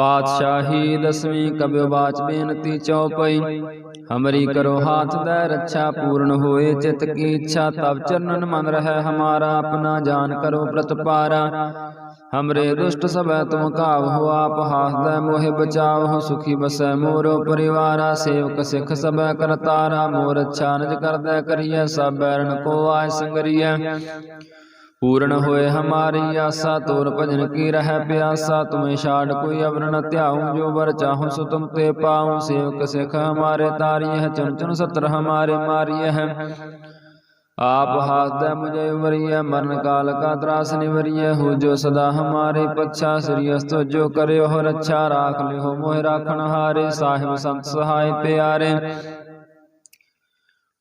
ਪਾਤਸ਼ਾਹੀ ਦਸਵੀਂ ਕਬਿ ਬਾਚ ਬੇਨਤੀ ਚਉਪਈ ਹਮਰੀ ਕਰੋ ਹਾਥ ਦੈ ਰੱਛਾ ਪੂਰਨ ਹੋਏ ਚਿਤ ਕੀ ਇੱਛਾ ਤਬ ਚਰਨਨ ਮਨ ਰਹਿ ਹਮਾਰਾ ਆਪਣਾ ਜਾਨ ਕਰੋ ਪ੍ਰਤਪਾਰਾ। ਹਮਰੇ ਦੁਸ਼ਟ ਸਭੈ ਤੁਮ ਕਾਵ ਹੋ ਆਪ ਹਾਸਦੈ ਮੋਹਿ ਬਚਾਵ ਸੁਖੀ ਬਸੈ ਮੋਰੋ ਪਰਿਵਾਰਾ ਸੇਵਕ ਸਿਖ ਸਭੈ ਕਰਤਾਰਾ ਮੋਰ ਅੱਛਾ ਨਿਜ ਕਰਦੈ ਕਰੀਐ ਸਭ ਬੈਰਨ ਕੋ ਆਇ ਸੰਗਰੀਐ। ਪੂਰਨ ਹੋਏ ਹਮਾਰੀ ਆਸਾ, ਤੋਰ ਭਜਨ ਕੀ ਰਹਿ ਪਿਆਸਾ, ਤੁਮੇ ਛਾੜ ਕੋਈ ਅਵਰ ਨ ਧਿਆਉ, ਜੋ ਵਰ ਚਾਹਉ ਸੋ ਤੁਮ ਤੇ ਪਾਉ, ਸੇਵਕ ਸਿਖ ਹਮਾਰੇ ਤਾਰੀ ਹੈ ਚੁਨ ਸਤਰ ਹਮਾਰੇ ਮਾਰੀ ਹੈ ਆਪ ਹਾਸਦੈ ਮੁਝੇ ਵਰੀਐ ਮਰਨ ਕਾਲ ਕਾ ਤਰਾਸ ਨਿਵਰੀਐ, ਹੋ ਜੋ ਸਦਾ ਹਮਾਰੇ ਪੱਛਾ, ਸ੍ਰੀ ਅਸਤੋ ਜੋ ਕਰਿਓ ਹੋ ਰੱਛਾ ਰਾਖ ਲਿਓ ਮੋਹਿ ਰਾਖਣ ਹਾਰੇ, ਸਾਹਿਬ ਸੰਤ ਸਹਾਇ ਪਿਆਰੇ।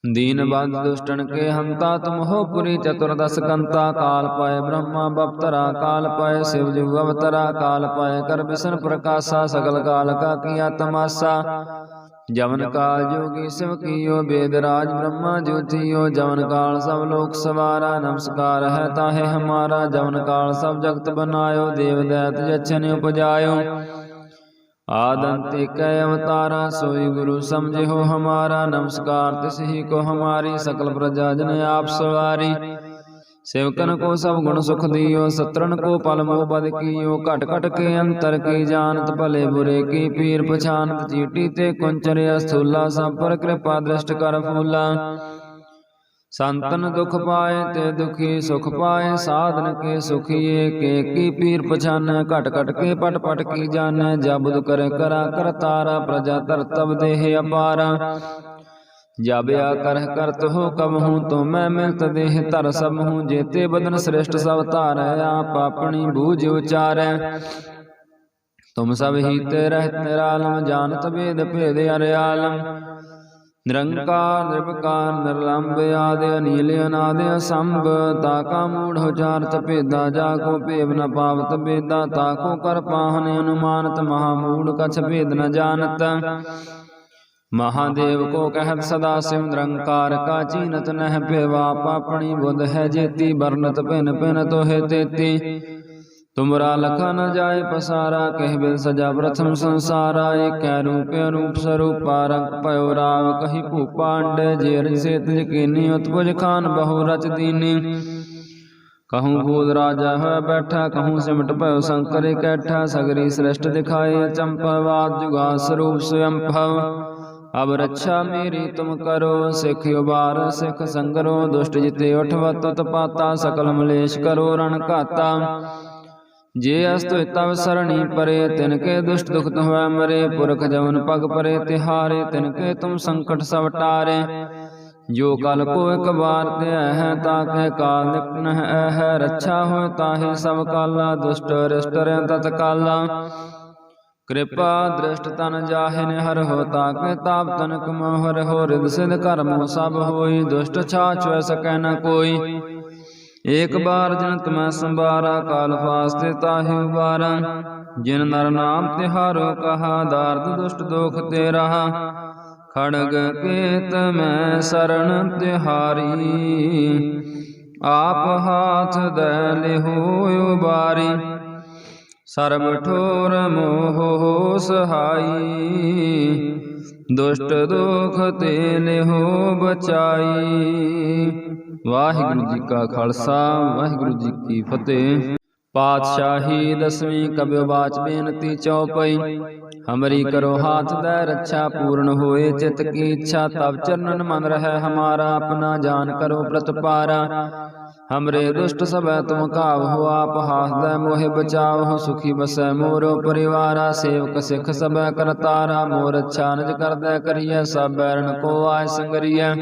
दीन बंध दुष्टन के हंता तुम हो पुरी चतुर्दश कंता काल पाए ब्रह्मा बपतरा काल पाए शिव जु अवतरा काल पाए कर विष्णु प्रकाशा सकल काल का किया तमाशा जवन काल जोगी शिव कियो वेद राज ब्रह्मा ज्योतियो जवन काल सब लोक सवारा नमस्कार है ताहे हमारा जवन काल सब जगत बनायो देव दैत जछन उपजायो आदंते कै अवतारा सोई गुरु समझे हो हमारा नमस्कार तिस ही को हमारी सकल प्रजा जन आप सवारी सेवकन को सब गुण सुख दियो सत्रन को पल मोह बद कियो घट घट के अंतर की जानत भले बुरे की पीर पछानत चीटी ते कुंचर स्थूला सब पर कृपा दृष्ट कर फूला ਸੰਤਨ ਦੁਖ ਪਾਏ ਤੇ ਦੁਖੀ ਸੁਖ ਪਾਏ, ਸਾਧਨ ਕੇ ਸੁਖੀਏ, ਕੇ ਕੀ ਪੀਰ ਪਛਾਨੈ, ਘਟ ਘਟ ਕੇ ਪਟ ਪਟ ਕੀ ਜਾਣੈ ਜਬੁਦ ਕਰ ਕਰਾ ਕਰਤਾਰਾ ਪ੍ਰਜਾ ਧਰਤਵ ਦੇਹ ਅਪਾਰਾ। ਜਬ ਆ ਕਰਹ ਕਰਤ ਹੋ ਕਬ ਹੂੰ, ਤੋ ਮੈਂ ਮਿਲਤ ਦੇਹ ਧਰ ਸਭ ਹੂੰ, ਜੇਤੇ ਬਦਨ ਸ੍ਰੇਸ਼ਟ ਸਭ ਧਾਰੈ, ਆਪ ਆਪਣੀ ਬੂਝ ਉਚਾਰੈ। ਤੁਮ ਸਭ ਹੀ ਤੇ ਰਹਿਤ ਨਿਰਾਲਮ, ਜਾਣਤ ਵੇਦ ਭੇਦ ਅਰਿਆਲਮ। ਨਿਰੰਕਾਰ ਨਿਰਭਕਾਰ ਨਿਰਲੰਭ ਆਦਿ, ਅਨੀਲ ਅਨਾਦਿ ਅਸੰਭ। ਤਾਕਾ ਮੂੜ ਉਚਾਰਤ ਭੇਦਾ, ਜਾ ਕੋ ਭੇਵ ਨ ਪਾਵਤ ਬੇਦਾ ਤਾਕੋ ਕਰ ਪਾਹਨ ਅਨੁਮਾਨਤ, ਮਹਾ ਮੂੜ ਕਛ ਭੇਦ ਨ ਜਾਣਤ। ਮਹਾਦੇਵ ਕੋ ਕਹਿਤ ਸਦਾ ਸਿਵ ਨਿਰੰਕਾਰ, ਕਾ ਚੀਨਤ ਨਹਿ ਭੇਵਾ। ਆਪਣੀ ਬੁੱਧ ਹੈ ਜੇਤੀ, ਵਰਨਤ ਭਿਨ ਭਿਨ ਤੋਹਿ ਤੇਤੀ। تمرا لکھا نہ جائے پسارا کہ بل سجا پرتھم سنسارا ایک روپ روپ سروپ پارک پیوراو کہیں کو پانڈے جیر سے تجکینی اتبج خان بہو رچ دینی کہوں بھول راجہ ہوئے بیٹھا کہوں سمٹ پیو شنکر کیٹھا سگری سرشٹ دکھائے چمپواد جگا سروب سویم پھو اب رچھا میری تم کرو سکھ بار سکھ سنگرو دوشت جتے اٹھوت تت پاتا سکل ملیش کرو رن کاتا ਜੇ ਅਸਤ ਤਵ ਸਰਣੀ ਪਰੇ ਤਿਨ ਕੇ ਦੁਸ਼ਟ ਦੁਖਤ ਹੋਇ ਮਰੇ ਪੁਰਖ ਜਵਨ ਪਗ ਪਰੇ ਤਿਹਾਰੇ ਤਿਨ ਕੇ ਤੁਮ ਸੰਕਟ ਸਭ ਟਾਰੇ ਜੋ ਕਲ ਕੋ ਇਕ ਬਾਰ ਤੇ ਹੈ ਤਾਕੇ ਕਾਲ ਨਿਕਟ ਹੈ ਹੈ ਰੱਛਾ ਹੋਇ ਤਾਹੇ ਸਭ ਕਾਲਾ ਦੁਸ਼ਟ ਰਿਸ਼ਟ ਰਿ ਤਤ ਕਾਲਾ। ਕਿਰਪਾ ਦ੍ਰਿਸ਼ਟ ਤਨ ਜਾਹੇ ਨੇ ਹਰ ਹੋ ਤਾਕੇ ਤਾਪ ਤਨਕ ਮੋਹਰ ਹੋ ਰਿਦ ਸਿਧ ਕਰਮ ਸਭ ਹੋਈ ਦੁਸ਼ਟ ਛਾਛ ਵੈ ਸਕੈ ਨ ਕੋਈ। ਏਕ ਬਾਰ ਜਨ ਤਮੈ ਸੰਭਾਰਾ, ਕਾਲ ਫਾਸਤੇ ਤਾਹਿ ਉਬਾਰਾ। ਜਿਨ ਨਰ ਨਾਮ ਤਿਹਾਰੋ ਕਹਾ, ਦਾਰਦ ਦੁਸ਼ਟ ਦੋਖ ਤੇ ਰਹਾ। ਖੜਗ ਕੇਤ ਮੈਂ ਸਰਣ ਤਿਹਾਰੀ ਆਪ ਹਾਥ ਦੈ ਲਿਹੋ ਉਬਾਰੀ। ਸਰਬ ਠੋਰ ਮੋਹ ਸਹਾਈ। ਦੁਸ਼ਟ ਦੁਖ ਤੇ ਲਿਹੋ ਬਚਾਈ। ਵਾਹਿਗੁਰੂ ਜੀ ਕਾ ਖਾਲਸਾ, ਵਾਹਿਗੁਰੂ ਜੀ ਕੀ ਫਤਿਹ। ਪਾਤਸ਼ਾਹੀ ਦਸਵੀਂ ਕਬਿ ਬਾਚ ਬੇਨਤੀ ਚਉਪਈ ਹਮਰੀ ਕਰੋ ਹਾਥ ਦਾ ਰੱਛਾ ਪੂਰਨ ਹੋਏ, ਚਿਤ ਕੀ ਇੱਛਾ ਤਬ ਚਰਨਨ ਮਨ ਰਹਿ, ਹਮਾਰਾ ਆਪਣਾ ਜਾਨ ਕਰੋ ਪ੍ਰਤਪਾਰਾ। ਹਮਰੇ ਦੁਸ਼ਟ ਸਭੈ ਤੁਮ ਕਾਵ ਹੋ, ਆਪ ਹਾਸਦੈ ਮੋਹਿ ਬਚਾਵ ਸੁਖੀ ਬਸੈ ਮੋਰੋ ਪਰਿਵਾਰਾ। ਸੇਵਕ ਸਿਖ ਸਭੈ ਕਰਤਾਰਾ, ਮੋਰ ਅੱਛਾ ਨਿਜ ਕਰਦੈ ਕਰੀਐ, ਸਭ ਬੈਰਨ ਕੋ ਆਇ ਸੰਗਰੀਐ।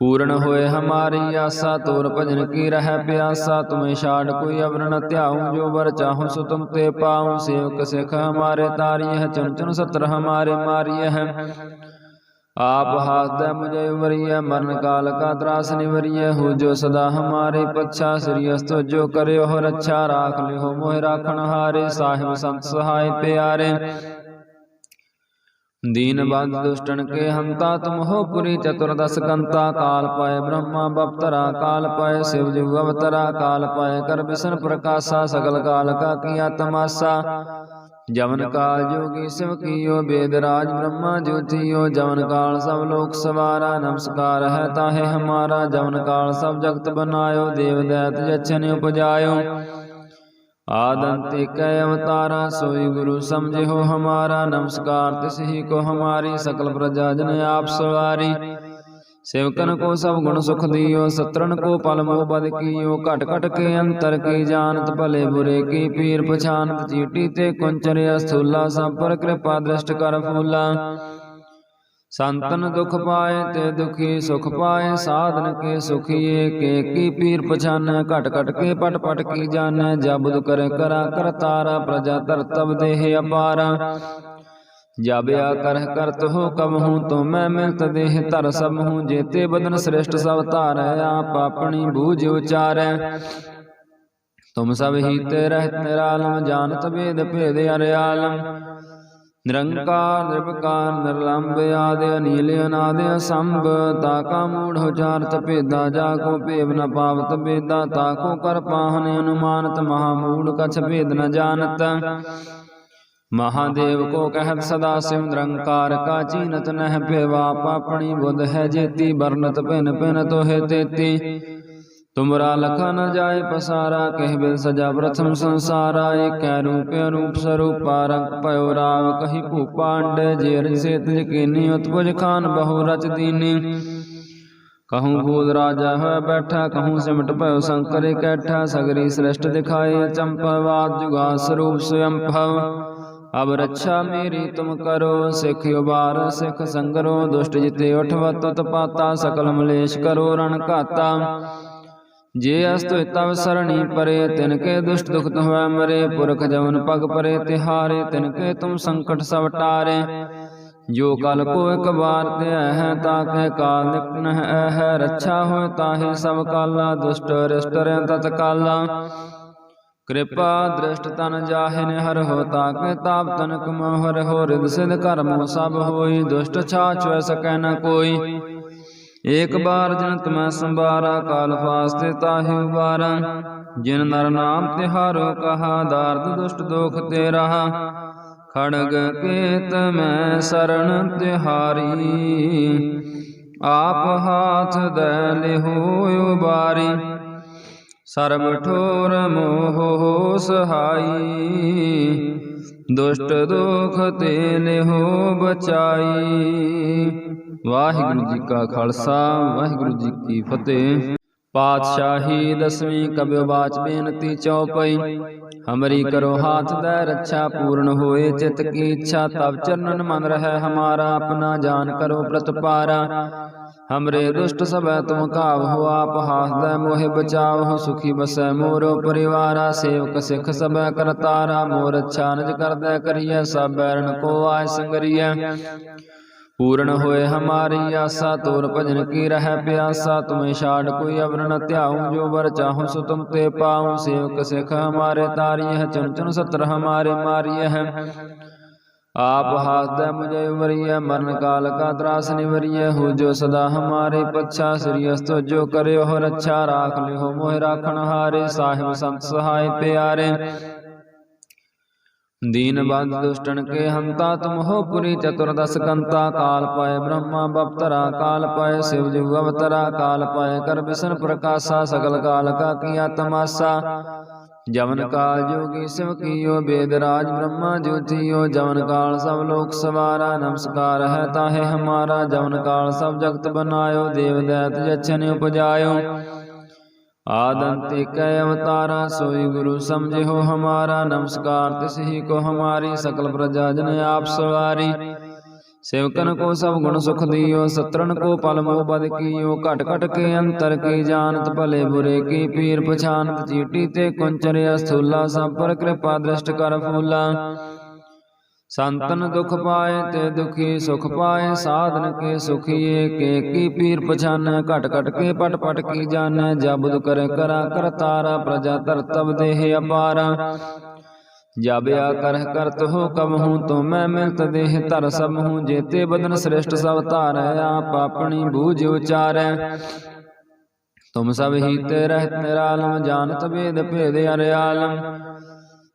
ਪੂਰਨ ਹੋਏ ਹਮਾਰੀ ਆਸਾ, ਤੋਰ ਭਜਨ ਕੀ ਰਹਿ ਪਿਆਸਾ, ਤੁਮੇ ਛਾੜ ਕੋਈ ਅਵਰ ਧਿਆਉ, ਜੋ ਵਰ ਚਾਹਉ ਸੋ ਤੁਮ ਤੇ ਪਾਉ, ਸੇਵਕ ਸਿਖ ਹਮਾਰੇ ਤਾਰੀ ਹੈ ਚੁਨ ਚੁਨ ਸਤਰ ਹਮਾਰੇ ਮਾਰੀ ਹੈ ਆਪ ਹਾਸਦੈ ਮੁਝੇ ਵਰੀਐ ਮਰਨ ਕਾਲ ਕਾ ਤਰਾਸ ਨਿਵਰੀਐ, ਹੋ ਜੋ ਸਦਾ ਹਮਾਰੇ ਪੱਛਾ, ਸ੍ਰੀ ਅਸਤੋ ਜੋ ਕਰਿਓ ਹੋ ਰੱਛਾ ਰਾਖ ਲਿਓ ਮੋਹਿ ਰਾਖਣ ਹਾਰੇ, ਸਾਹਿਬ ਸੰਤ ਸਹਾਇ ਪਿਆਰੇ। दीन बंद दुष्टन के हमता तुम हो पुरी चतुर्दश कंता काल पाए ब्रह्मा बपतरा काल पाए शिव जीव अवतरा काल पाए कर विष्णु प्रकाशा सकल काल का किया तमाशा जमन काल योगी शिव कियो वेदराज ब्रह्मा ज्योतियो जमन काल सब लोक सवारा नमस्कार है ताहे हमारा जमन काल सब जगत बनायो देवदैत यक्षन उपजायो आदंति कय अवतारा सोई गुरु समझे हो हमारा नमस्कार तिस ही को हमारी सकल प्रजा जन आप सवारी सेवकन को सब गुण सुख दियो सतरन को पल मोह बद कियो घट घट के अंतर की जानत भले बुरे की पीर पछानत चीटी ते कुंचर अस्थूला सब पर कृपा दृष्ट कर फूला संतन दुख पाए ते दुखी सुख पाए साधन के सुखिए के की पीर पछान घट घट के पट पट की जान जबुद कर करा कर तारा प्रजा तर तब देह अपारा जब या करह करत हो कब हूँ तो मैं मिलत देह तर सब हूँ जेते बदन श्रेष्ठ सब तार आप अपनी बूझ उचार तुम सब ही ते रहत निरालम जानत वेद भेद अरयालम ਨਿਰੰਕਾਰ ਨਿਰਭਕਾਰ ਨਿਰਲੰਭ ਆਦਿ, ਅਨੀਲ, ਅਨਾਦਿ, ਅਸੰਭ। ਤਾ ਕਾ ਮੂੜ ਉਚਾਰਤ ਭੇਦਾ, ਜਾ ਕੋ ਭੇਵ ਨ ਪਾਵਤ ਭੇਦਾ। ਤਾ ਕੋ ਕਰ ਪਾਹਨ ਅਨੁਮਾਨਤ, ਮਹਾ ਮੂੜ ਕਛ ਭੇਦ ਨ ਜਾਣਤ। ਮਹਾਦੇਵ ਕੋ ਕਹਿਤ ਸਦਾ ਸਿਵ ਨਿਰੰਕਾਰ ਕਾ ਚੀਨਤ ਨਹਿ ਭੇਵਾ। ਪਾਪਣੀ ਬੁਧ ਹੈ ਜੇਤੀ ਬਰਨਤ ਭਿਨ ਭਿਨ ਤੋਹਿ ਤੇਤੀ। تمرا لکھا نہ جائے پسارا کہ بل سجا پرتھم سنسارا ایک روپ روپ سروپ پارک پیو راو کہی کو پانڈ جیر سے تجکینی اتبج خان بہو رچ دینی کہوں بھول راجہ ہوئے بیٹھا کہوں سمٹ پیو سنکری کیٹھا سگری سرشت دکھائی چمپا واد جگا سروپ سویمپو اب رچھا میری تم کرو سکھ یوبار سکھ سنگرو دوشت جتے اٹھوت تت پاتا سکل ملیش کرو رن کاتا ਜੇ ਅਸ ਤੁਇ ਤਵ ਸਰਣੀ ਪਰੇ ਤਿਨ ਕੇ ਦੁਸ਼ਟ ਦੁਖਤ ਹੋਇ ਮਰੇ ਪੁਰਖ ਜਵਨ ਪਗ ਪਰੇ ਤਿਹਾਰੇ ਤਿਨ ਕੇ ਤੁਮ ਸੰਕਟ ਸਭ ਟਾਰੇ। ਜੋ ਕਲ ਕੋ ਇਕ ਵਾਰ ਤੇ ਹੈ ਤਾ ਕੇ ਕਾਲ ਨਿਕਨ ਹੈ ਰੱਛਾ ਹੋਇ ਤਾਹੇ ਸਭ ਕਾਲਾ ਦੁਸ਼ਟ ਰਿਸ਼ਟ ਰਿ ਤਤ ਕਾਲਾ। ਕਿਰਪਾ ਦ੍ਰਿਸ਼ਟ ਤਨ ਜਾਹਿਨ ਹਰ ਹੋ ਤਾ ਕੇ ਤਾਪ ਤਨ ਕਮ ਹਰ ਹੋ ਰਿਦ ਸਿਧ ਕਰਮ ਸਭ ਹੋਈ ਦੁਸ਼ਟ ਛਾ ਚੁਐ ਸਕੈ ਏਕ ਬਾਰ ਜਨ ਤਮੈ ਸੰਭਾਰਾ, ਕਾਲ ਫਾਸਤੇ ਤਾਹਿ ਉਬਾਰਾ। ਜਿਨ ਨਰ ਨਾਮ ਤਿਹਾਰੋ ਕਹਾ, ਦਾਰਦ ਦੁਸ਼ਟ ਦੁਖ ਤੇ ਰਹਾ। ਖੜਗ ਕੇ ਮੈਂ ਸਰਣ ਤਿਹਾਰੀ ਆਪ ਹਾਥ ਦੈ ਲਿਹੋ ਬਾਰੀ ਸਰਬ ਠੋਰ ਮੋਹ ਸਹਾਈ। ਦੁਸ਼ਟ ਦੁਖ ਤੇ ਲਿਹੋ ਬਚਾਈ। ਵਾਹਿਗੁਰੂ ਜੀ ਕਾ ਖਾਲਸਾ, ਵਾਹਿਗੁਰੂ ਜੀ ਕੀ ਫਤਿਹ। ਪਾਤਸ਼ਾਹੀ ਦਸਵੀਂ ਕਬਿ ਬਾਚ ਬੇਨਤੀ ਚਉਪਈ ਹਮਰੀ ਕਰੋ ਹਾਥ ਦਾ ਰੱਛਾ ਪੂਰਨ ਹੋਏ ਚਿਤ ਕੀ ਇੱਛਾ ਤਬ ਚਰਨਨ ਮਨ ਰਹਿ, ਹਮਾਰਾ ਆਪਣਾ ਜਾਨ ਕਰੋ ਪ੍ਰਤਪਾਰਾ। ਹਮਰੇ ਦੁਸ਼ਟ ਸਭੈ ਤੁਮ ਕਾਵ ਹੋ, ਆਪ ਹਾਸਦੈ ਮੋਹਿ ਬਚਾਵਹੁ ਸੁਖੀ ਬਸੈ ਮੋਰੋ ਪਰਿਵਾਰਾ, ਸੇਵਕ ਸਿਖ ਸਭੈ ਕਰਤਾਰਾ। ਮੋਰ ਅੱਛਾ ਨਜ ਕਰਦੈ ਕਰੀਐ, ਸਭ ਬੈਰਨ ਕੋ ਆਇ ਸੰਗਰੀਐ। आय संगरिय पूर्ण होए हमारी आशा तोर भजन की रह प्यासा तुम्हें छाड़ कोई अवरण त्याऊं जो बर चाहूं सो तुम ते पाऊं सेवक सिख हमारे तारी है चुन चुन सत्र हमारे मारिय है आप हाथ मुझे वरिय मरण काल का त्रास निवरिय हो जो सदा हमारे पच्छा श्रीयस्तो जो करे हो रक्षा राख ले हो मोह राखण हारे साहिब संत सहाय प्यारे दीन बंद दुष्टन के हंता तुम हो पुरी चतुर्दश कंता काल पाए ब्रह्मा बप्तरा काल पाए शिव जीव अवतरा काल पाए कर विष्ण प्रकाशा सकल काल का किया तमाशा जवन काल जोगी शिव कीयो वेद राज ब्रह्मा ज्योतियो जवन काल सब लोक सवारा नमस्कार है ताहे हमारा जवन काल सब जगत बनायो देव दैत जछन उपजायो ਆਦੰਤੇ ਕੈ ਅਵਤਾਰਾ, ਸੋਈ ਗੁਰੂ ਸਮਝਿਓ ਹਮਾਰਾ, ਨਮਸਕਾਰ ਤਿਸ ਹੀ ਕੋ ਹਮਾਰੀ, ਸਕਲ ਪ੍ਰਜਾ ਜਨ ਆਪ ਸਵਾਰੀ। ਸੇਵਕਨ ਕੋ ਸਭ ਗੁਣ ਸੁਖ ਦਿਓ ਸਤਰਨ ਕੋ ਪਲ ਮੋਹ ਬਦ ਕੀਓ, ਘਟ ਘਟ ਕੇ ਅੰਤਰ ਕੀ ਜਾਣਤ, ਭਲੇ ਬੁਰੇ ਕੀ ਪੀਰ ਪਛਾਨਤ ਚੀਟੀ ਤੇ ਕੁੰਚਰ ਅਸਥੂਲਾ ਸਭ ਪਰ ਕਿਰਪਾ ਦ੍ਰਿਸ਼ਟ ਕਰ ਫੂਲਾ। ਸੰਤਨ ਦੁਖ ਪਾਏ ਤੇ ਦੁਖੀ ਸੁਖ ਪਾਏ, ਸਾਧਨ ਕੇ ਸੁਖੀਏ, ਕੇ ਕੀ ਪੀਰ ਪਛਾਨੈ, ਘਟ ਘਟ ਕੇ ਪਟ ਪਟ ਕੀ ਜਾਣੈ ਜਬਦ ਕਰ ਕਰਾ ਕਰਤਾਰਾ ਪ੍ਰਜਾ ਤਰਤਬ ਦੇਹ ਅਪਾਰਾ। ਜਬ ਆ ਕਰ ਕਰਤ ਹੋ ਕਬ ਹੂੰ, ਤੋ ਮੈਂ ਮਿਲਤ ਦੇਹ ਧਰ ਸਭ ਹੂੰ, ਜੇਤੇ ਬਦਨ ਸ੍ਰਿਸ਼ਟ ਸਭ ਧਾਰੈ, ਆਪ ਆਪਣੀ ਬੂਝ ਉਚਾਰੈ। ਤੁਮ ਸਭ ਹੀ ਤੇ ਰਹਿਤ ਨਿਰਾਲਮ, ਜਾਣਤ ਵੇਦ ਭੇਦ ਅਰਿਆਲਮ।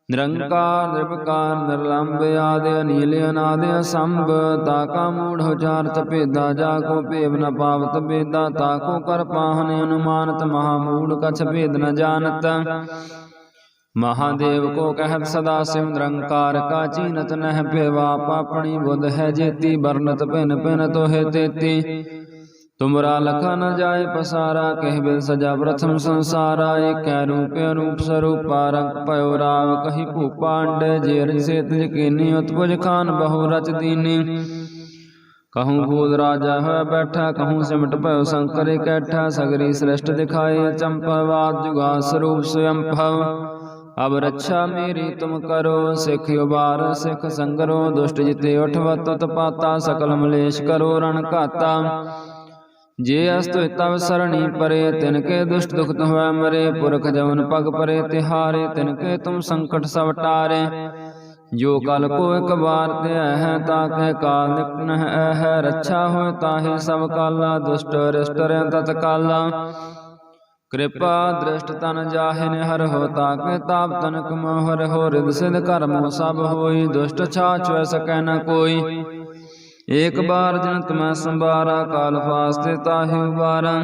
ਨਿਰੰਕਾਰ ਨਿਰਭਕਾਰ ਨਿਰਲੰਭ ਆਦਿ, ਅਨੀਲ, ਅਨਾਦ, ਅਸੰਭ। ਤਾਕਾ ਮੂੜ ਉਚਾਰਤ ਭੇਦਾ, ਜਾ ਕੋ ਭੇਵ ਨ ਪਾਵਤ ਭੇਦਾ। ਤਾਕੋ ਕਰ ਪਾਹਨ ਅਨੁਮਾਨਤ, ਮਹਾ ਮੂੜ ਕਛ ਭੇਦ ਨ ਜਾਣਤ। ਮਹਾਦੇਵ ਕੋ ਕਹਿਤ ਸਦਾ ਸਿਵ ਨਿਰੰਕਾਰ, ਕਾ ਚੀਨਤ ਨਹਿ ਭੇਵਾ। ਪਾਪਣੀ ਬੁੱਧ ਹੈ ਜੇਤੀ ਬਰਨਤ ਭਿਨ ਭਿਨ ਤੋਹਿ ਤੇਤੀ। تمرا لکھا نہ جائے پسارا کہ بل سجا پرتھم سنسارا ایک روپ روپ سرو پارک پیو راو کہی کو پانڈے جیر سے تج کینی اتپج خان بہو رچ دینی کہوں بھول راجہ ہوئے بیٹھا کہوں سمٹ پیو شنکر کیٹھا سگری سرشت دکھائی دکھائے چمپواد جگا سروپ سویمپو اب رچھا میری تم کرو سکھ ابار سکھ سنگرو دوشت جتے اٹھوت تت پاتا سکل ملیش کرو رنکاتا ਜੇ ਅਸਤੁ ਤਵ ਸਰਣੀ ਪਰੇ, ਤਿਨ ਕੇ ਦੁਸ਼ਟ ਦੁਖਤ ਹੋਇ ਮਰੇ, ਪੁਰਖ ਜਵਨ ਪਗ ਪਰੇ, ਤਿਹਾਰੇ, ਤਿਨ ਕੇ ਤੁਮ ਸੰਕਟ ਸਭ ਟਾਰੇ। ਜੋ ਕਲ ਕੋ ਇਕ ਬਾਰ ਤੇ ਹੈ ਤਾਕੇ ਕਾਲ ਨਿਕਟ ਹੈ। ਰੱਛਾ ਹੋਇ ਤਾਹੇ ਸਭ ਕਾਲਾ, ਦੁਸ਼ਟ ਰਿਸ਼ਟ ਰਹਿ ਤਤ ਕਾਲਾ। ਕਿਰਪਾ ਦ੍ਰਿਸ਼ਟ ਤਨ ਜਾਹੇ ਨੇ ਹਰ ਹੋ ਤਾਕੇ ਤਾਪ ਤਨਕ ਮੋਹ ਹਰ ਹੋ ਰਿਦ ਸਿਧ ਕਰਮ ਸਭ ਹੋਈ। ਦੁਸ਼ਟ ਛਾ ਚੁਐ ਸਕੈ ਨ ਕੋਈ। ਏਕ ਬਾਰ ਜਿਨ ਤਮੈ ਸੰਭਾਰਾ, ਕਾਲ ਫਾਸਤੇ ਤਾਹਿ ਉਬਾਰਾ।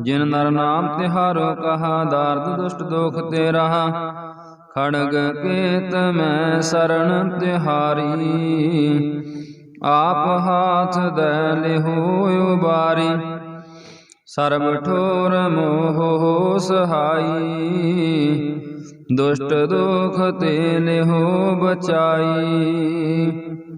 ਜਿਨ ਨਰ ਨਾਮ ਤਿਹਾਰੋ ਕਹਾ, ਦਾਰਦ ਦੁਸ਼ਟ ਦੋਖ ਤੇ ਰਹਾ। ਖੜਗ ਕੇਤ ਮੈਂ ਸਰਣ ਤਿਹਾਰੀ ਆਪ ਹਾਥ ਦੈ ਲਿਹੋ ਉਬਾਰੀ। ਸਰਬ ਠੋਰ ਮੋਹ ਸਹਾਈ। ਦੁਸ਼ਟ ਦੁਖ ਤੇ ਲਿਹੋ ਬਚਾਈ।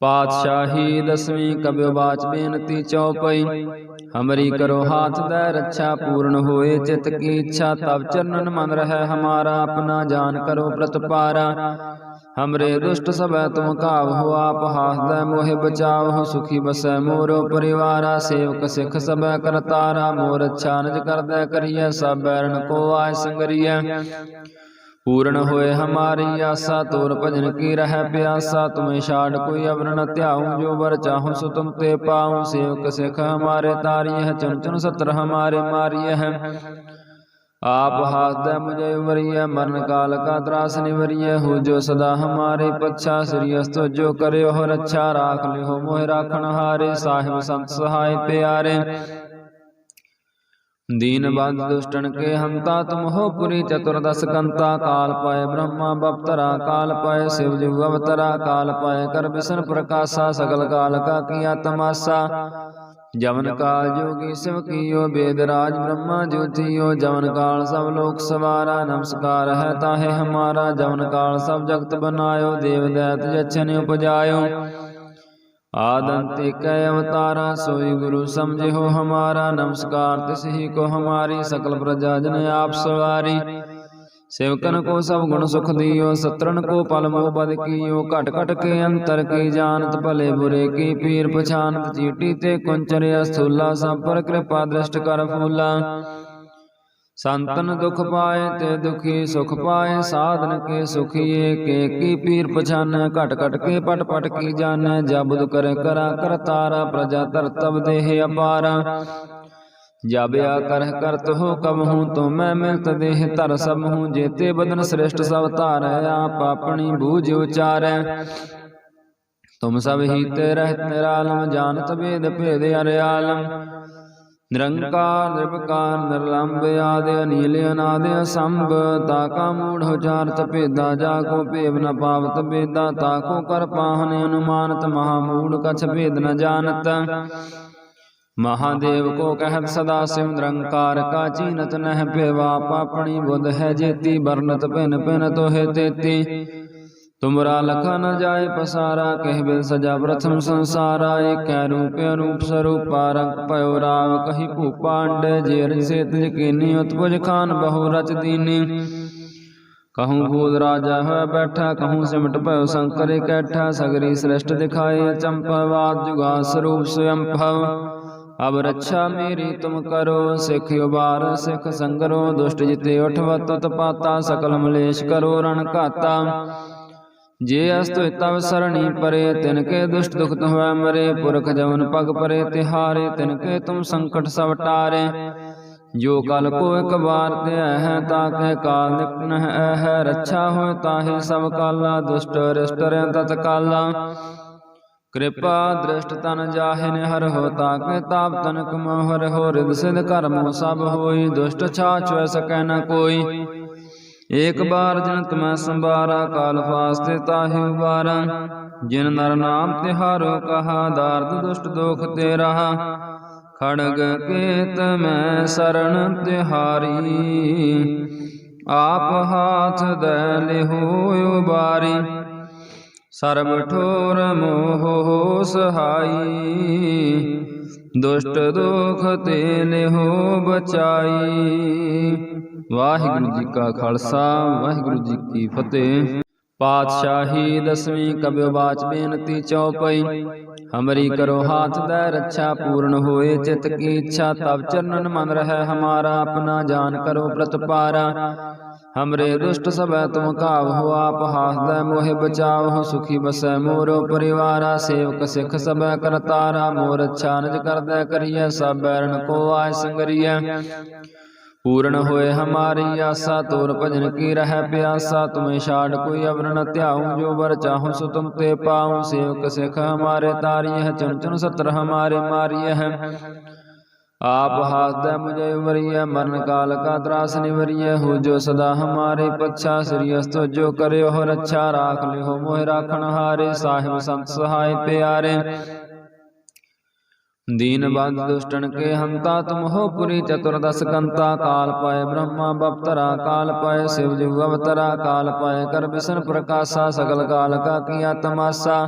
ਪਾਤਸ਼ਾਹੀ ਦਸਵੀਂ ਕਬਿ ਬਾਚ ਬੇਨਤੀ ਚਉਪਈ। ਹਮਰੀ ਕਰੋ ਹਾਥ ਦੈ ਰੱਛਾ ਪੂਰਨ ਹੋਏ ਚਿਤ ਕੀ ਇੱਛਾ ਤਬ ਚਰਨਨ ਮਨ ਰਹਿ, ਹਮਾਰਾ ਆਪਣਾ ਜਾਨ ਕਰੋ ਪ੍ਰਤਪਾਰਾ। ਹਮਰੇ ਦੁਸ਼ਟ ਸਭੈ ਤੁਮ ਕਾਵ ਹੋ, ਆਪ ਹਾਸਦੈ ਮੋਹਿ ਬਚਾਵ ਹੋ ਸੁਖੀ ਬਸੈ ਮੋਰੋ ਪਰਿਵਾਰਾ, ਸੇਵਕ ਸਿੱਖ ਸਭੈ ਕਰਤਾਰਾ ਮੋਰ ਅੱਛਾ ਨਿਜ ਕਰਦੈ ਕਰੀਐ, ਸਭ ਬੈਰਨ ਕੋ ਆਇ ਸੰਗਰੀਐ। ਪੂਰਨ ਹੋਏ ਹਮਾਰੀ ਆਸਾ, ਤੋਰ ਭਜਨ ਕੀ ਰਹਿ ਪਿਆਸਾ, ਤੁਮੇ ਛਾੜ ਕੋਈ ਅਵਰ ਨ ਧਿਆਉ, ਜੋ ਵਰ ਚਾਹਉ ਸੋ ਤੁਮ ਤੇ ਪਾਉ, ਸੇਵਕ ਸਿਖ ਹਮਾਰੇ ਤਾਰੀ ਹੈ ਚਨ ਸਤਰ ਹਮਾਰੇ ਮਾਰੀ ਹੈ ਆਪ ਹਾਸਦੈ, ਮੁਝੇ ਵਰੀਐ, ਮਰਨ ਕਾਲ ਕਾ ਤਰਾਸ ਨਿਵਰੀਐ, ਹੋ ਜੋ ਸਦਾ ਹਮਾਰੇ ਪੱਛਾ, ਸ੍ਰੀ ਅਸਤੋ ਜੋ ਕਰਿਓ ਹੋ ਰੱਛਾ ਰਾਖ ਲਿਓ ਮੋਹਿ ਰਾਖਣ ਹਾਰੇ, ਸਾਹਿਬ ਸੰਤ ਸਹਾਇ ਪਿਆਰੇ। दीन बंद दुष्टन के हंता तुम हो पुरी चतुर्दश कंता काल पाए ब्रह्मा बपतरा काल पाए शिव जु अवतरा काल पाए कर विष्णु प्रकाशा सकल काल का किया तमाशा जवन काल जोगी शिव कियो वेद राज ब्रह्मा ज्योतियो जवन काल सब लोक सवारा नमस्कार है ताहे हमारा जवन काल सब जगत बनायो देव दैत जछन उपजायो आदंत कै अवतारा सोई गुरु समझे हो हमारा नमस्कार तिस ही को हमारी सकल प्रजा जन आप सवारी सेवकन को सब गुण सुख दियो सत्रन को पल मोह बद कियो घट घट के अंतर की जानत भले बुरे की पीर पछानत चीटी ते कुंचर स्थूला सब पर कृपा दृष्ट कर फूला ਸੰਤਨ ਦੁਖ ਪਾਏ ਤੇ ਦੁਖੀ ਸੁਖ ਪਾਏ ਸਾਧਨ ਕੇ ਸੁਖੀਏ ਕੇ ਕੀ ਪੀਰ ਪਛਾਨ ਘਟ ਘਟ ਕੇ ਪਟ ਪਟ ਕੀ ਜਾਣੈ ਜਬਦ ਕਰ ਕਰਾ ਕਰਤਾਰਾ ਪ੍ਰਜਾ ਧਰਤਬ ਦੇਹ ਅਪਾਰਾ। ਜਬ ਆ ਕਰਹਿ ਕਰਤ ਹੋ ਕਬ ਹੂੰ ਤੋ ਮੈਂ ਮਿਲਤ ਦੇਹ ਧਰ ਸਭ ਹੂੰ ਜੇਤੇ ਬਦਨ ਸ੍ਰਿਸ਼ਟ ਸਭ ਧਾਰੈ ਆਪ ਆਪਣੀ ਬੂਝ ਉਚਾਰੈ। ਤੁਮ ਸਭ ਹੀ ਤੇ ਰਹਿਤ ਨਿਰਾਲਮ ਜਾਣਤ ਵੇਦ ਭੇਦ ਅਰਿਆਲਮ। ਨਿਰੰਕਾਰ ਨਿਰਭਕਾਰ ਨਿਰਲੰਭ ਆਦਿ, ਅਨੀਲ, ਅਨਾਦ, ਅਸੰਭ। ਤਾਕਾ ਮੂੜ ਉਚਾਰਤ ਭੇਦਾ, ਜਾ ਕੋ ਭੇਵ ਨ ਪਾਵਤ ਭੇਦਾ। ਤਾਕੋ ਕਰ ਪਾਹਨ ਅਨੁਮਾਨਤ, ਮਹਾ ਮੂੜ ਕਛ ਭੇਦ ਨ ਜਾਣਤ। ਮਹਾਦੇਵ ਕੋ ਕਹਿਤ ਸਦਾ ਸਿਵ ਨਿਰੰਕਾਰ, ਕਾ ਚੀਨਤ ਨਹਿ ਭੇਵਾ। ਪਾਪਣੀ ਬੁੱਧ ਹੈ ਜੇਤੀ ਬਰਨਤ ਭਿਨ ਭਿਨ ਤੋਹਿ ਤੇਤੀ। تمرا لکھا نہ جائے پسارا کہ بل سجا پرتھم سنسارا ایک روپ انوپ سروپ پارک پیورا کہی پو پانڈ جیر سے تجکینی اتبج خان بہو رچ دینی کہوں بھول راجہ ہے بیٹھا کہوں سمٹ پیو سنکر کیٹھا سگری سرشٹ دکھائے چمپواد جگا سروپ سویمپو اب رچھا میری تم کرو سکھ ابار سکھ سنگرو دوشت جتے اٹھوت تپاتا سکل ملیش کرو رنکاتا ਕਰੋ ਰਣ ਘਾਤਾ ਜੇ ਅਸਤੁ ਤਵ ਸਰਣੀ ਪਰੇ ਤਿਨ ਕੇ ਦੁਸ਼ਟ ਦੁਖਤ ਹੋਇ ਮਰੇ, ਪੁਰਖ ਜਵਨ ਪਗ ਪਰੇ, ਤਿਹਾਰੇ ਤਿਨ ਕੇ ਤੁਮ ਸੰਕਟ ਸਭ ਟਾਰੇ। ਜੋ ਕਲ ਕੋ ਇਕ ਬਾਰ ਤੇ ਹੈ ਤਾਕੇ ਕਾਲ ਨਿਕਨ ਹੈ ਰੱਛਾ ਹੋਏ ਤਾਹੇ ਸਭ ਕਾਲਾ, ਦੁਸ਼ਟ ਰਿਸ਼ਟ ਰਿ ਤਤ ਕਾਲਾ। ਕਿਰਪਾ ਦ੍ਰਿਸ਼ਟ ਤਨ ਜਾਹਿਨ ਹਰ ਹੋ ਤਾਕੇ ਤਾਪ ਤਨ ਕਮੋ ਹਰ ਹੋ ਰਿਦ ਸਿਧ ਕਰਮੋ ਸਭ ਹੋਈ, ਦੁਸ਼ਟ ਛਾਛ ਵੈ ਸਕੈ ਨ ਕੋਈ। ਏਕ ਬਾਰ ਜਨਤ ਮੈਂ ਸੰਭਾਰਾ, ਕਾਲ ਫਾਸਤੇ ਤਾਹਿ ਉਬਾਰਾ। ਜਿਨ ਨਰ ਨਾਮ ਤਿਹਾਰੋ ਕਹਾ, ਦਾਰਦ ਦੁਸ਼ਟ ਦੋਖ ਤੇ ਰਹਾ। ਖੜਗ ਕੇਤ ਮੈਂ ਸਰਣ ਤਿਹਾਰੀ ਆਪ ਹਾਥ ਦੈ ਲਿਹੋ ਉਬਾਰੀ। ਸਰਬ ਠੋਰ ਮੋਹ ਸਹਾਈ। ਦੁਸ਼ਟ ਦੁਖ ਤੇ ਲਿਹੋ ਬਚਾਈ। ਵਾਹਿਗੁਰੂ ਜੀ ਕਾ ਖਾਲਸਾ ਵਾਹਿਗੁਰੂ ਜੀ ਕੀ ਫਤਿਹ। ਪਾਤਸ਼ਾਹੀ ਦਸਵੀਂ ਕਬਿ ਬਾਚ ਬੇਨਤੀ ਚਉਪਈ ਹਮਰੀ ਕਰੋ ਹਾਥ ਦੇ ਰੱਛਾ ਪੂਰਨ ਹੋਏ ਚਿਤ ਕੀ ਇੱਛਾ ਤਬ ਚਰਨਨ ਮਨ ਰਹਿ ਹਮਾਰਾ ਆਪਣਾ ਜਾਨ ਕਰੋ ਪ੍ਰਤਪਾਰਾ ਹਮਰੇ ਦੁਸ਼ਟ ਸਭੈ ਤੁਮ ਕਾਵ ਹੋ ਆਪ ਹਾਸਦੈ ਮੋਹਿ ਬਚਾਵ ਹੋ ਸੁਖੀ ਬਸੈ ਮੋਰੋ ਪਰਿਵਾਰਾ ਸੇਵਕ ਸਿਖ ਸਭੈ ਕਰਤਾਰਾ ਮੋਰ ਅੱਛਾ ਨਿਜ ਕਰਦੈ ਕਰੀਐ ਸਭ ਬੈਰਨ ਕੋ ਆਇ ਸੰਗਰੀਐ। ਪੂਰਨ ਹੋਏ ਹਮਾਰੀ ਆਸਾ, ਤੋਰ ਭਜਨ ਕੀ ਰਹਿ ਪਿਆਸਾ, ਤੁਮੇ ਛਾੜ ਕੋਈ ਅਵਰ ਨ ਧਿਆਉ, ਜੋ ਵਰ ਚਾਹਉ ਸੋ ਤੁਮ ਤੇ ਪਾਉ, ਸੇਵਕ ਸਿਖ ਹਮਾਰੇ ਤਾਰੀ ਹੈ ਚਨ ਸਤਰ ਹਮਾਰੇ ਮਾਰੀ ਹੈ ਆਪ ਹਾਸਦੈ ਮੁਝੇ ਵਰੀਐ, ਮਰਨ ਕਾਲ ਕਾ ਤਰਾਸ ਨਿਵਰੀਐ, ਹੋ ਜੋ ਸਦਾ ਹਮਾਰੇ ਪੱਛਾ, ਸ੍ਰੀ ਅਸਤੋ ਜੋ ਕਰਿਓ ਹੋ ਰੱਛਾ ਰਾਖ ਲਿਓ ਮੋਹਿ ਰਾਖਣ ਹਾਰੇ, ਸਾਹਿਬ ਸੰਤ ਸਹਾਇ ਪਿਆਰੇ। दीन बंद दुष्टन के हंता तुम हो पुरी चतुर्दश कंता काल पाए ब्रह्मा बपतरा काल पाए शिव जीव अवतरा काल पाए कर विष्णु प्रकाशा सकल काल का किया तमाशा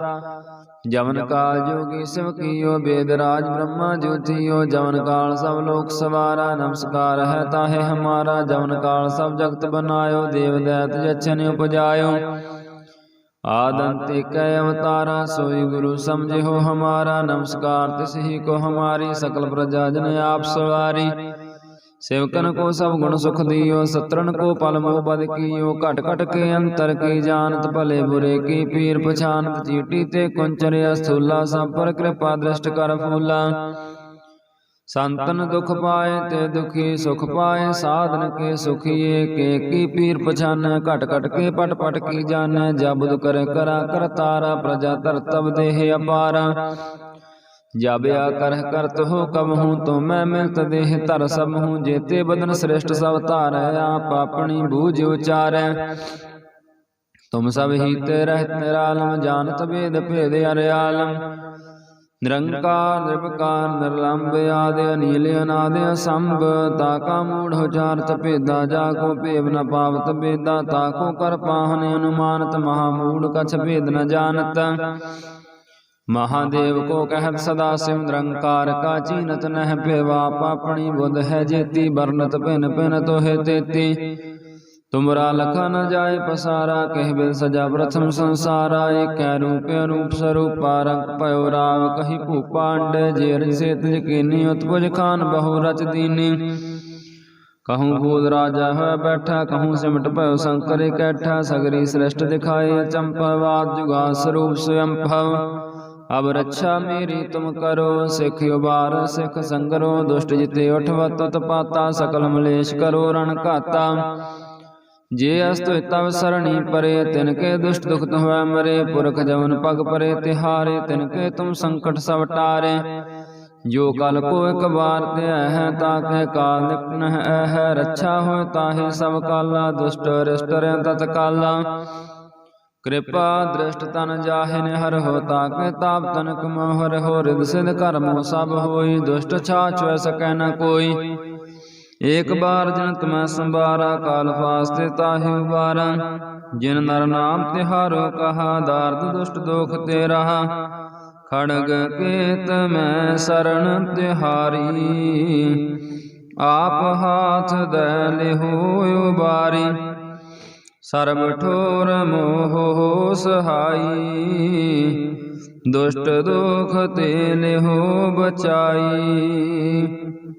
जवन काल जोगी शिव कियो वेद राज ब्रह्मा ज्योतियो जवन काल सब लोक सवारा नमस्कार है ताहे हमारा जवन काल सब जगत बनायो देव दैत जछन उपजायो आदंते कै अवतारा सोई गुरु समझे हो हमारा नमस्कार तिस ही को हमारी सकल प्रजा जन आप सवारी सेवकन को सब गुण सुख दियो सत्रन को पल मोह बद कियो घट घट के अंतर की जानत भले बुरे की पीर पछानत चीटी ते कुंचर स्थूला सब पर कृपा दृष्ट कर फूला ਸੰਤਨ ਦੁਖ ਪਾਏ ਤੇ ਦੁਖੀ ਸੁਖ ਪਾਏ ਸਾਧਨ ਕੇ ਸੁਖੀਏ ਕੇ ਕੀ ਪੀਰ ਪਛਾਨ ਘਟ ਘਟ ਕੇ ਪਟ ਪਟ ਕੀ ਜਾਣੈ ਜਬਦ ਕਰ ਕਰਾ ਕਰਤਾਰਾ ਪ੍ਰਜਾ ਧਰਤਵ ਦੇਹ ਅਪਾਰਾ। ਜਬ ਆ ਕਰਹ ਕਰਤ ਹੋ ਕਬ ਹੂੰ ਤੋ ਮੈਂ ਮਿਲਤ ਦੇਹ ਧਰ ਸਭ ਹੂੰ ਜੇਤੇ ਬਦਨ ਸ੍ਰੇਸ਼ਟ ਸਭ ਧਾਰੈ ਆਪ ਆਪਣੀ ਬੂਝ ਉਚਾਰੈ। ਤੁਮ ਸਭ ਹੀ ਤੇ ਰਹਿਤ ਨਿਰਾਲਮ ਜਾਣਤ ਵੇਦ ਭੇਦ ਅਰਿਆਲਮ। ਨਿਰੰਕਾਰ ਨਿਰਭਕਾਰ ਨਿਰਲੰਭ ਆਦਿ, ਅਨੀਲ ਅਨਾਦਿ, ਅਸੰਭ। ਤਾਕਾ ਮੂੜ ਉਚਾਰਤ ਭੇਦਾ, ਜਾ ਕੋ ਭੇਵ ਨ ਪਾਵਤ ਬੇਦਾ ਤਾਕੋ ਕਰ ਪਾਹਨ ਅਨੁਮਾਨਤ, ਮਹਾ ਮੂੜ ਕਛ ਭੇਦ ਨ ਜਾਣਤ। ਮਹਾਦੇਵ ਕੋ ਕਹਿਤ ਸਦਾ ਸਿਵ ਨਿਰੰਕਾਰ, ਕਾ ਚੀਨਤ ਨਹਿ ਪੇਵਾ ਆਪਣੀ ਬੁੱਧ ਹੈ ਜੇਤੀ ਬਰਨਤ ਭਿਨ ਭਿਨ ਤੋਹਿ ਤੇਤੀ। تمرا لکھا نہ جائے پسارا کہ بل سجا پرتھم سنسارا ایک روپ انوپ سروپ پارک پیورا کہی پو پانڈے جیر سے تجکینی اتبج خان بہو رچ دینی کہوں بھول راجہ ہے بیٹھا کہوں سمٹ پیو سنکر کیٹھا سگری سرشٹ دکھائے چمپواد جگا سروپ سیمپو اب رچھا میری تم کرو سکھ ابار سکھ سنگرو دوشت جتے اٹھوت تت پاتا سکل ملیش کرو رن کاتا ਜੇ ਅਸਤ ਤਵ ਸਰਣੀ ਪਰੇ ਤਿਨ ਕੇ ਦੁਸ਼ਟ ਦੁਖਤ ਹੋਇ ਮਰੇ ਪੁਰਖ ਜਵਨ ਪਗ ਪਰੇ ਤਿਹਾਰੇ ਤਿਨ ਕੇ ਤੁਮ ਸੰਕਟ ਸਭ ਟਾਰੇ। ਜੋ ਕਲ ਕੋ ਇਕ ਬਾਰ ਤੇ ਹੈ ਤਾਕੇ ਕਾਲ ਨਿਕਨ ਹੈ ਰੱਛਾ ਹੋਇ ਤਾਹੇ ਸਭ ਕਾਲਾ ਦੁਸ਼ਟ ਰਿਸ਼ਟ ਰਿ ਤਤ ਕਾਲਾ। ਕਿਰਪਾ ਦ੍ਰਿਸ਼ਟ ਤਨ ਜਾਹਿਨ ਹਰ ਹੋ ਤਾਕੇ ਤਾਪ ਤਨਕ ਮੋਹ ਹਰ ਹੋ ਰਿਦ ਸਿਧ ਕਰਮੋ ਸਭ ਹੋਈ ਦੁਸ਼ਟ ਛਾਛ ਵੈ ਸਕੈ ਨ ਕੋਈ। ਏਕ ਬਾਰ ਜਨਤ ਮੈਂ ਸੰਭਾਰਾ, ਕਾਲ ਫਾਸਤੇ ਤਾਹਿ ਉਬਾਰਾ। ਜਿਨ ਨਰ ਨਾਮ ਤਿਹਾਰੋ ਕਹਾ, ਦਾਰਦ ਦੁਸ਼ਟ ਦੋਖ ਤੇ ਰਹਾ। ਖੜਗ ਕੇਤ ਮੈਂ ਸਰਣ ਤਿਹਾਰੀ ਆਪ ਹਾਥ ਦੇ ਲਿਹੋ ਉਬਾਰੀ। ਸਰਬ ਠੋਰ ਮੋਹ ਸਹਾਈ। ਦੁਸ਼ਟ ਦੁਖ ਤੇ ਲਿਹੋ ਬਚਾਈ।